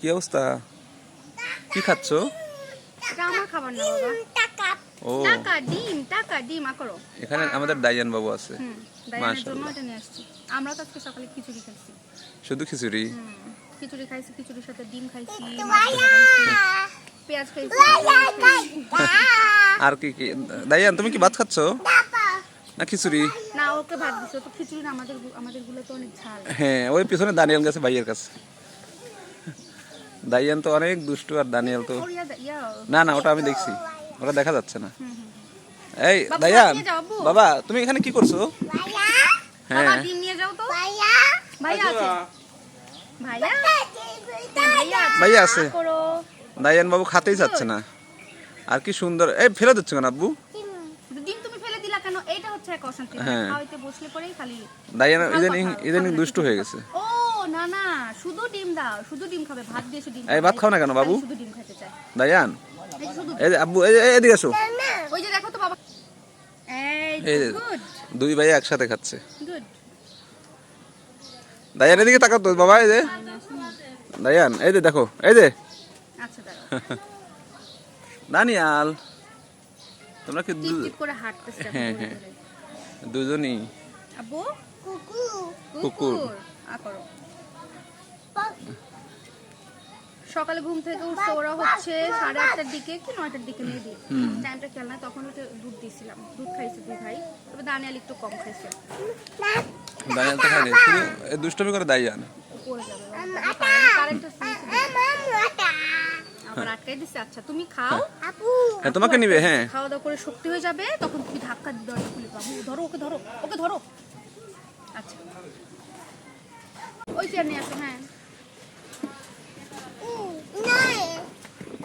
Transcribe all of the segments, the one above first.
কি অবস্থা? কি খাচ্ছ? ও। এখানে আমাদের বাবু আছে। আমরা তো আজকে সকালে খিচুড়ি খাইছি। শুধু খিচুড়ি? খিচুড়ি খাইছি খিচুড়ির সাথে ডিম খাইছি পেঁয়াজ খাইছি আর কি কি? দাইয়ান তুমি কি ভাত খাচ্ছ? না খিচুড়ি? না ওকে ভাত দিছো। তো খিচুড়ি আমাদের আমাদেরগুলো তো অনেক ঝাল। হ্যাঁ ওই পিছনে দানিয়াল গেছে ভাইয়ের কাছে। দাইয়ান তো অনেক দুষ্টু আর দানিয়াল তো না না ওটা আমি দেখছি। ওটা দেখা যাচ্ছে না। এই বাবা, দাইয়ান। বাবা তুমি এখানে কি করছ? হ্যাঁ। ডিম নিয়ে যাও তো। ভাইয়া! আছে। দাইয়ান বাবু খাতেই চাচ্ছে না। আর কি সুন্দর। এই ফেলে দিচ্ছ কেন আব্বু? ডিম তুমি ফেলে দিলা কেন? এইটা হচ্ছে এক অশান্তি। হ্যাঁ। খাওয়াইতে বসলে পরেই খালি দাইয়ান ইদানিং ইদানিং দুষ্টু হয়ে গেছে। না না শুধু ডিম দাও শুধু ডিম খাবে ভাত দিয়ে সে ডিম এই, ভাত খাও না কেন, বাবু? শুধু ডিম খেতে চায় দাইয়ান এই শুধু আব্বু এই এদিকে আসো। ওই যে দেখো তো বাবা। এই দুই ভাই একসাথে খাচ্ছে। গুড। দাইয়ান এদিকে তাকাও তো বাবা এই যে। দাইয়ান এই যে দেখো এই যে। আচ্ছা দাঁড়াও। দানিয়াল তোমরা কি করে হাঁটতেছে হ্যাঁ, হ্যাঁ। দুজনই। আব্বু? কুকুর। কুকুর। আ করো। সকালে ঘুম থেকে উঠছে ওরা হচ্ছে সাড়ে আটটার দিকে কি নয়টার দিকে নিয়ে দিই টাইমটা খেয়াল নাই তখন ওটা দুধ দিয়েছিলাম। দুধ খাইছে দুই ভাই। তবে দানিয়াল একটু কম খাইছে। দানিয়াল তো শুধু দুষ্টমি করে আবার আটকাই দিছে আচ্ছা তুমি খাও। হ্যাঁ তোমাকে নিবে হ্যাঁ। খাওয়া দাওয়া করে শক্তি হয়ে যাবে তখন তুমি ধাক্কা দিয়ে দরজা খুলে পাবো। ধরো ওকে ধরো ওকে ধরো। আচ্ছা। ওই চেয়ার নিয়ে আসো হ্যাঁ।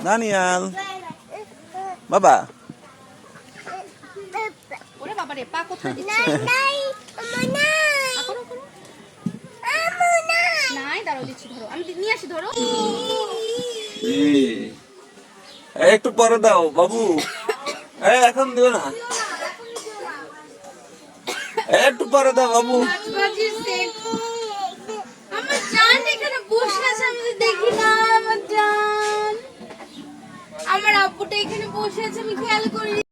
দানিয়াল বাবা ওরে বাবা রে পা কোথায় দিচ্ছে? আ, করো, করো। নাই। দাঁড়াও দিচ্ছি ধরো। আমি দি- নিয়ে আসি ধরো। এই, একটু পরে দাও বাবু। এই, এখন দিও না। একটু পরে দাও বাবু। আমার আব্বুটা এখানে বসে আছে আমি খেয়াল করি